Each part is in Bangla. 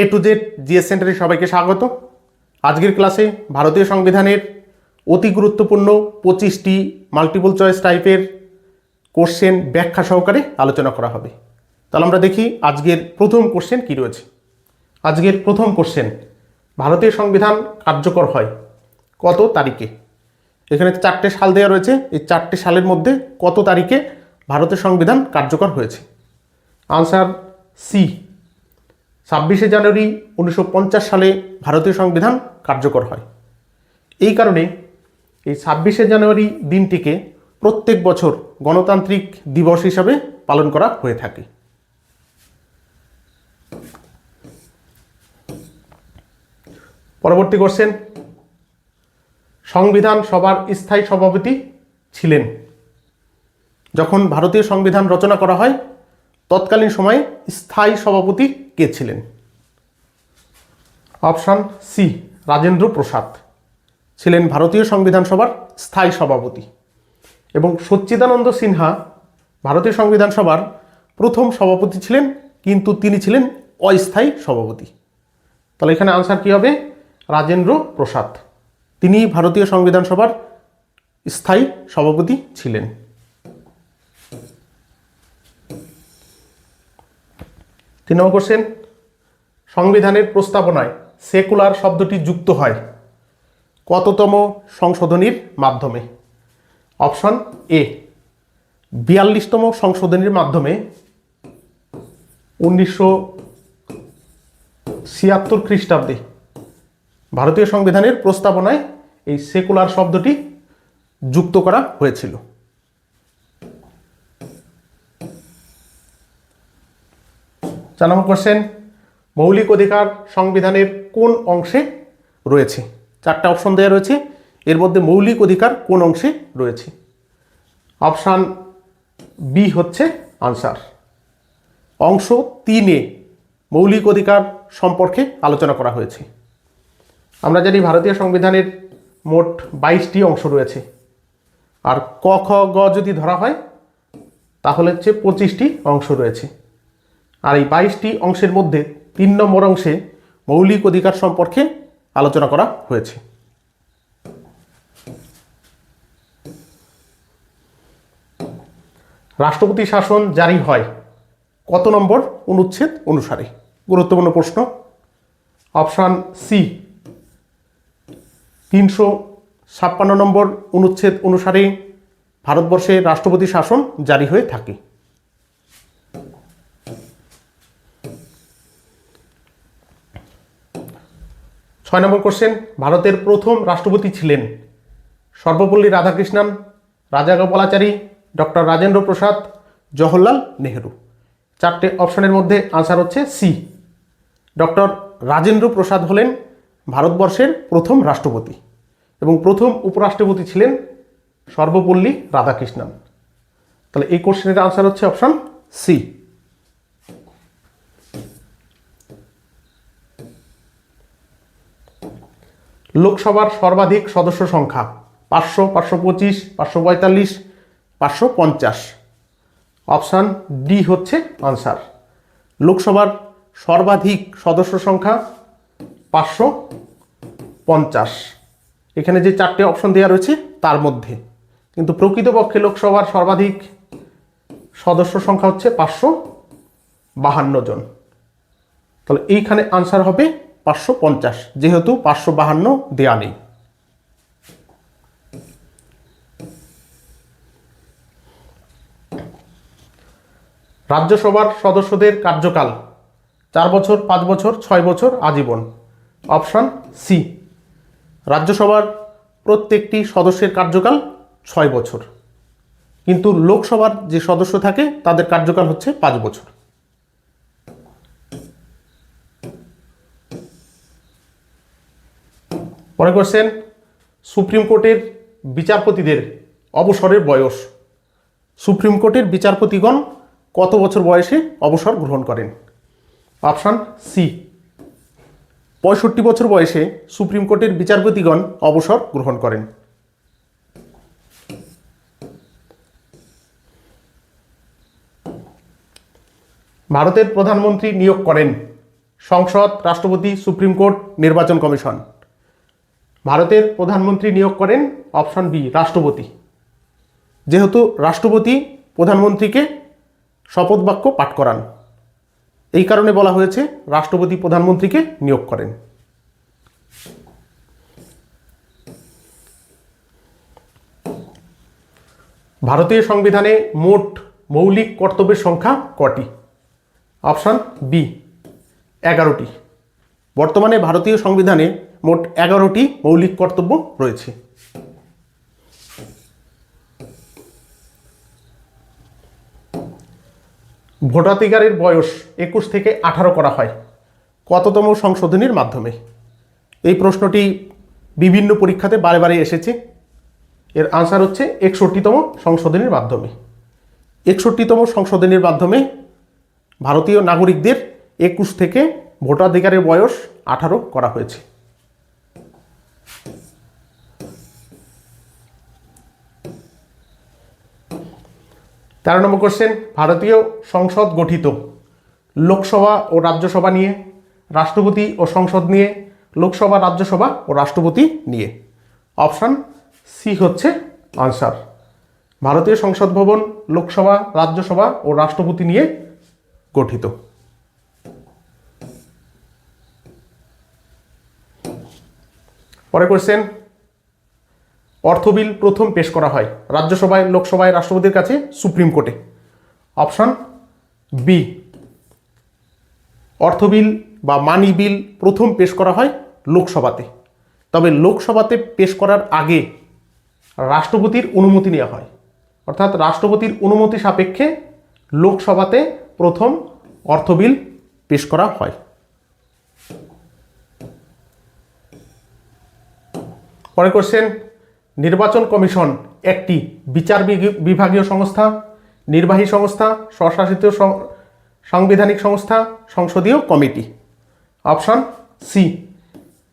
এ টু জেড জিএস সেন্টারে সবাইকে স্বাগত। আজকের ক্লাসে ভারতীয় সংবিধানের অতি গুরুত্বপূর্ণ পঁচিশটি মাল্টিপল চয়েস টাইপের কোশ্চেন ব্যাখ্যা সহকারে আলোচনা করা হবে। তাহলে আমরা দেখি আজকের প্রথম কোশ্চেন কী রয়েছে। আজকের প্রথম কোশ্চেন ভারতীয় সংবিধান কার্যকর হয় কত তারিখে? এখানে চারটে সাল দেওয়া রয়েছে, এই চারটে সালের মধ্যে কত তারিখে ভারতের সংবিধান কার্যকর হয়েছে? আনসার সি ছাব্বিশে জানুয়ারি উনিশশো পঞ্চাশ সালে ভারতীয় সংবিধান কার্যকর হয়। এই কারণে এই ছাব্বিশে জানুয়ারি দিনটিকে প্রত্যেক বছর গণতান্ত্রিক দিবস হিসাবে পালন করা হয়ে থাকে। পরবর্তী কোশ্চেন সংবিধান সভার স্থায়ী সভাপতি ছিলেন। যখন ভারতীয় সংবিধান রচনা করা হয় তৎকালীন সময়ে স্থায়ী সভাপতি কে ছিলেন? Option C, Rajendra Prasad. ছিলেন ভারতীয় সংবিধান সভার স্থায়ী সভাপতি। এবং সচ্চিদানন্দ সিনহা, ভারতীয় সংবিধান সভার প্রথম সভাপতি ছিলেন, কিন্তু তিনি ছিলেন অস্থায়ী সভাপতি। তাহলে এখানে আনসার কী হবে? রাজেন্দ্র প্রসাদ। তিনি ভারতীয় সংবিধান সভার স্থায়ী সভাপতি ছিলেন। তিন নম্বর কোশ্চেন সংবিধানের প্রস্তাবনায় সেকুলার শব্দটি যুক্ত হয় কততম সংশোধনীর মাধ্যমে? অপশন এ, বিয়াল্লিশতম সংশোধনীর মাধ্যমে উনিশশো ছিয়াত্তর খ্রিস্টাব্দে ভারতীয় সংবিধানের প্রস্তাবনায় এই সেকুলার শব্দটি যুক্ত করা হয়েছিল। চার নম্বর কোশ্চেন মৌলিক অধিকার সংবিধানের কোন অংশে রয়েছে? চারটা অপশন দেওয়া রয়েছে। এর মধ্যে মৌলিক অধিকার কোন অংশে রয়েছে? অপশান বি হচ্ছে আনসার অংশ তিনে মৌলিক অধিকার সম্পর্কে আলোচনা করা হয়েছে। আমরা জানি ভারতীয় সংবিধানের মোট বাইশটি অংশ রয়েছে। আর ক, খ, গ যদি ধরা হয়, তাহলে হচ্ছে পঁচিশটি অংশ রয়েছে। আর এই বাইশটি অংশের মধ্যে তিন নম্বর অংশে মৌলিক অধিকার সম্পর্কে আলোচনা করা হয়েছে। রাষ্ট্রপতি শাসন জারি হয় কত নম্বর অনুচ্ছেদ অনুসারে? গুরুত্বপূর্ণ প্রশ্ন। অপশান সি, তিনশো ছাপ্পান্ন নম্বর অনুচ্ছেদ অনুসারে ভারতবর্ষে রাষ্ট্রপতি শাসন জারি হয়ে থাকে। ছয় নম্বর কোশ্চেন ভারতের প্রথম রাষ্ট্রপতি ছিলেন। সর্বপল্লী রাধাকৃষ্ণন, রাজা গোপালাচারী, ডক্টর রাজেন্দ্র প্রসাদ, জওহরলাল নেহেরু। চারটে অপশনের মধ্যে আনসার হচ্ছে সি ডক্টর রাজেন্দ্র প্রসাদ হলেন ভারতবর্ষের প্রথম রাষ্ট্রপতি এবং প্রথম উপরাষ্ট্রপতি ছিলেন সর্বপল্লী রাধাকৃষ্ণন। তাহলে এই কোশ্চেনের আনসার হচ্ছে অপশন সি লোকসভার সর্বাধিক সদস্য সংখ্যা পাঁচশো পাঁচশো পঁচিশ, পাঁচশো পঁয়তাল্লিশ, পাঁচশো পঞ্চাশ। অপশান ডি হচ্ছে আনসার লোকসভার সর্বাধিক সদস্য সংখ্যা পাঁচশো পঞ্চাশ। এখানে যে চারটে অপশন দেওয়া রয়েছে, তার মধ্যে। কিন্তু প্রকৃতপক্ষে লোকসভার সর্বাধিক সদস্য সংখ্যা হচ্ছে পাঁচশো বাহান্ন জন। তাহলে এইখানে আনসার হবে পাঁচশো পঞ্চাশ, যেহেতু পাঁচশো বাহান্ন দেয়া নেই। রাজ্যসভার সদস্যদের কার্যকাল, চার বছর, পাঁচ বছর, ছয় বছর আজীবন। অপশান সি, রাজ্যসভার প্রত্যেকটি সদস্যের কার্যকাল ছয় বছর। কিন্তু লোকসভার যে সদস্য থাকে, তাদের কার্যকাল হচ্ছে পাঁচ বছর। পরে করছেন? সুপ্রিম কোর্টের বিচারপতিদের অবসরের বয়স। সুপ্রিম কোর্টের বিচারপতিগণ কত বছর বয়সে অবসর গ্রহণ করেন? Option C. পঁয়ষট্টি বছর বয়সে সুপ্রিম কোর্টের বিচারপতিগণ অবসর গ্রহণ করেন। ভারতের প্রধানমন্ত্রী নিয়োগ করেন সংসদ, রাষ্ট্রপতি, সুপ্রিম কোর্ট, নির্বাচন কমিশন। ভারতের প্রধানমন্ত্রী নিয়োগ করেন অপশন বি, রাষ্ট্রপতি। যেহেতু রাষ্ট্রপতি প্রধানমন্ত্রীকে শপথ বাক্য পাঠ করান, এই কারণে বলা হয়েছে রাষ্ট্রপতি প্রধানমন্ত্রীকে নিয়োগ করেন। ভারতীয় সংবিধানে মোট মৌলিক কর্তব্যের সংখ্যা কটি? অপশান বি, এগারোটি। বর্তমানে ভারতীয় সংবিধানে মোট এগারোটি মৌলিক কর্তব্য রয়েছে। ভোটাধিকারের বয়স একুশ থেকে আঠারো করা হয়। কততম সংশোধনীর মাধ্যমে? এই প্রশ্নটি বিভিন্ন পরীক্ষাতে বারে বারে এসেছে। এর আনসার হচ্ছে একষট্টিতম সংশোধনীর মাধ্যমে। একষট্টিতম সংশোধনীর মাধ্যমে ভারতীয় নাগরিকদের একুশ থেকে ভোটাধিকারের বয়স আঠারো করা হয়েছে। তেরো নম্বর কোশ্চেন ভারতীয় সংসদ গঠিত। লোকসভা ও রাজ্যসভা নিয়ে, রাষ্ট্রপতি ও সংসদ নিয়ে, লোকসভা, রাজ্যসভা ও রাষ্ট্রপতি নিয়ে। অপশান সি হচ্ছে আনসার ভারতীয় সংসদ ভবন, লোকসভা, রাজ্যসভা ও রাষ্ট্রপতি নিয়ে গঠিত। পরে কোশ্চেন অর্থ বিল প্রথম পেশ করা হয় রাজ্যসভায়, লোকসভায়, রাষ্ট্রপতির কাছে, সুপ্রিম কোর্টে। অপশন বি অর্থ বিল বা মানি বিল প্রথম পেশ করা হয় লোকসভাতে। তবে লোকসভাতে পেশ করার আগে রাষ্ট্রপতির অনুমতি নেওয়া হয়। অর্থাৎ রাষ্ট্রপতির অনুমতি সাপেক্ষে লোকসভাতে প্রথম অর্থ বিল পেশ করা হয়। পরে কোশ্চেন নির্বাচন কমিশন একটি বিচার বিভাগীয় সংস্থা, নির্বাহী সংস্থা, স্বশাসিত সাংবিধানিক সংস্থা, সংসদীয় কমিটি। অপশন সি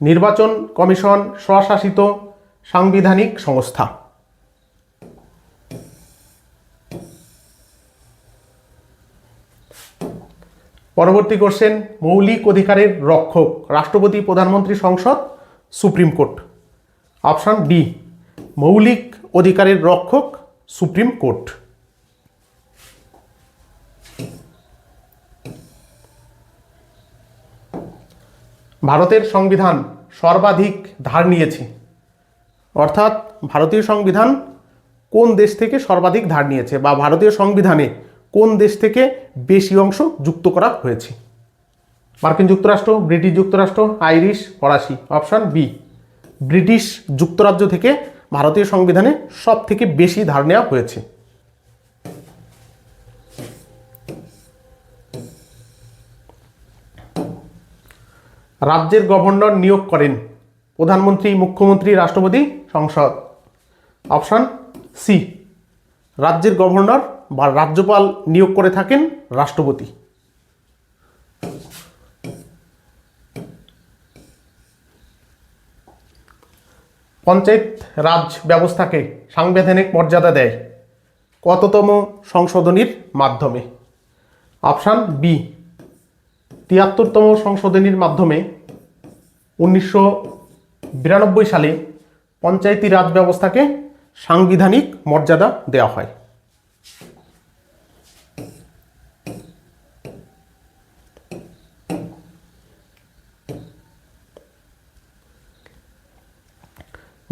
নির্বাচন কমিশন স্বশাসিত সাংবিধানিক সংস্থা। পরবর্তী কোশ্চেন মৌলিক অধিকারের রক্ষক, রাষ্ট্রপতি, প্রধানমন্ত্রী, সংসদ, সুপ্রিম কোর্ট। অপশন ডি মৌলিক অধিকারের রক্ষক সুপ্রিম কোর্ট। ভারতের সংবিধান সর্বাধিক ধার নিয়েছে। অর্থাৎ ভারতীয় সংবিধান কোন দেশ থেকে সর্বাধিক ধার নিয়েছে বা ভারতীয় সংবিধানে কোন দেশ থেকে বেশি অংশ যুক্ত করা হয়েছে? মার্কিন যুক্তরাষ্ট্র, ব্রিটিশ যুক্তরাষ্ট্র, আইরিশ, ফরাসি, অপশান বি, ব্রিটিশ যুক্তরাজ্য থেকে ভারতীয় সংবিধানে সব থেকে বেশি ধার নেওয়া হয়েছে। রাজ্যের গভর্নর নিয়োগ করেন প্রধানমন্ত্রী, মুখ্যমন্ত্রী, রাষ্ট্রপতি, সংসদ। অপশান সি, রাজ্যের গভর্নর বা রাজ্যপাল নিয়োগ করে থাকেন রাষ্ট্রপতি। পঞ্চায়েত রাজ ব্যবস্থাকে সাংবিধানিক মর্যাদা দেয় কততম সংশোধনীর মাধ্যমে? অপশান বি, তিয়াত্তরতম সংশোধনীর মাধ্যমে উনিশশো বিরানব্বই সালে পঞ্চায়েতি রাজ ব্যবস্থাকে সাংবিধানিক মর্যাদা দেওয়া হয়।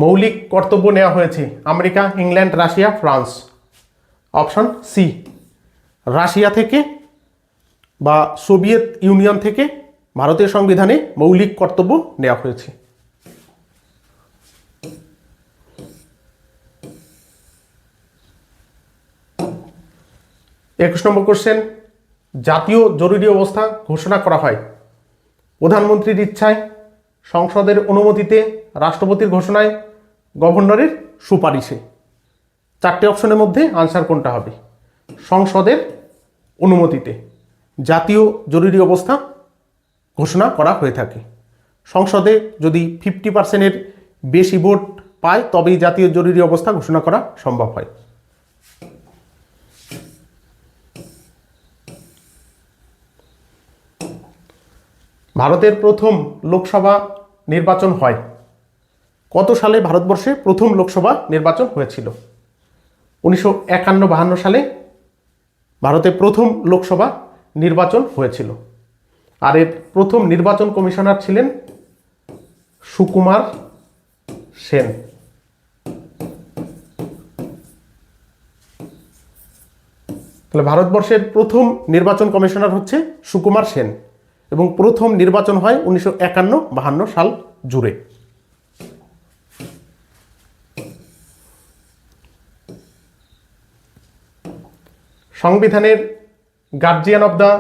মৌলিক কর্তব্য নেওয়া হয়েছে, America, England, Russia, France. Option C Russia থেকে বা সোভিয়েত ইউনিয়ন থেকে ভারতীয় সংবিধানে মৌলিক কর্তব্য নেওয়া হয়েছে। একুশ নম্বর কোশ্চেন জাতীয় জরুরি অবস্থা ঘোষণা করা হয়। প্রধানমন্ত্রীর ইচ্ছায় সংসদের অনুমতিতে রাষ্ট্রপতির ঘোষণায় গভর্নরের সুপারিশে। চারটে অপশনের মধ্যে আনসার কোনটা হবে? সংসদের অনুমতিতে জাতীয় জরুরি অবস্থা ঘোষণা করা হয়ে থাকে। সংসদে যদি ফিফটি পার্সেন্টের বেশি ভোট পায়, তবেই জাতীয় জরুরি অবস্থা ঘোষণা করা সম্ভব হয়। ভারতের প্রথম লোকসভা নির্বাচন হয়। কত সালে ভারতবর্ষে প্রথম লোকসভা নির্বাচন হয়েছিল? উনিশশো একান্ন বাহান্ন সালে ভারতে প্রথম লোকসভা নির্বাচন হয়েছিল। আর এর প্রথম নির্বাচন কমিশনার ছিলেন সুকুমার সেন। তাহলে ভারতবর্ষের প্রথম নির্বাচন কমিশনার হচ্ছে সুকুমার সেন এবং প্রথম নির্বাচন হয় উনিশশো একান্ন বাহান্ন সাল জুড়ে। সংবিধানের গার্জিয়ান অব দ্য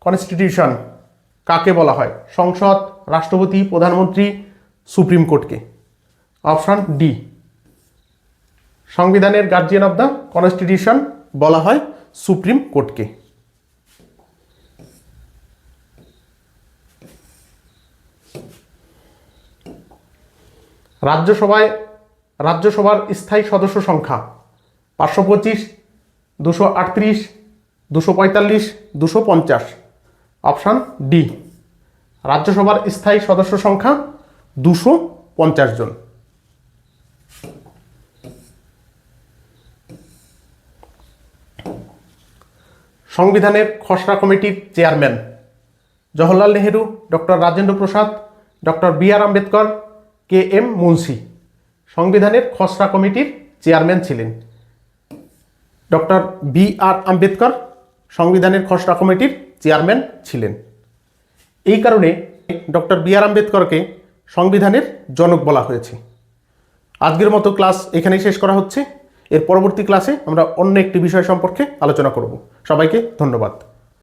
কনস্টিটিউশন কাকে বলা হয়? সংসদ, রাষ্ট্রপতি, প্রধানমন্ত্রী, সুপ্রিম কোর্টকে। Option D. সংবিধানের গার্জিয়ান অব দ্য কনস্টিটিউশন বলা হয় সুপ্রিম কোর্টকে। রাজ্যসভায়, রাজ্যসভার স্থায়ী সদস্য সংখ্যা পাঁচশো পঁচিশ দুশো আটত্রিশ, দুশো পঁয়তাল্লিশ, দুশো পঞ্চাশ। অপশান ডি, রাজ্যসভার স্থায়ী সদস্য সংখ্যা দুশো পঞ্চাশ জন। সংবিধানের খসড়া কমিটির chairman, Jawaharlal Nehru, doctor Rajendra Prasad, doctor B R Ambedkar, K M Munshi. সংবিধানের খসড়া কমিটির চেয়ারম্যান ছিলেন। ডক্টর বি আর আম্বেদকর সংবিধানের খসড়া কমিটির চেয়ারম্যান ছিলেন। এই কারণে ডক্টর বি আর আম্বেদকরকে সংবিধানের জনক বলা হয়েছে। আজকের মতো ক্লাস এখানেই শেষ করা হচ্ছে। এর পরবর্তী ক্লাসে আমরা অন্য একটি বিষয় সম্পর্কে আলোচনা করব। সবাইকে ধন্যবাদ।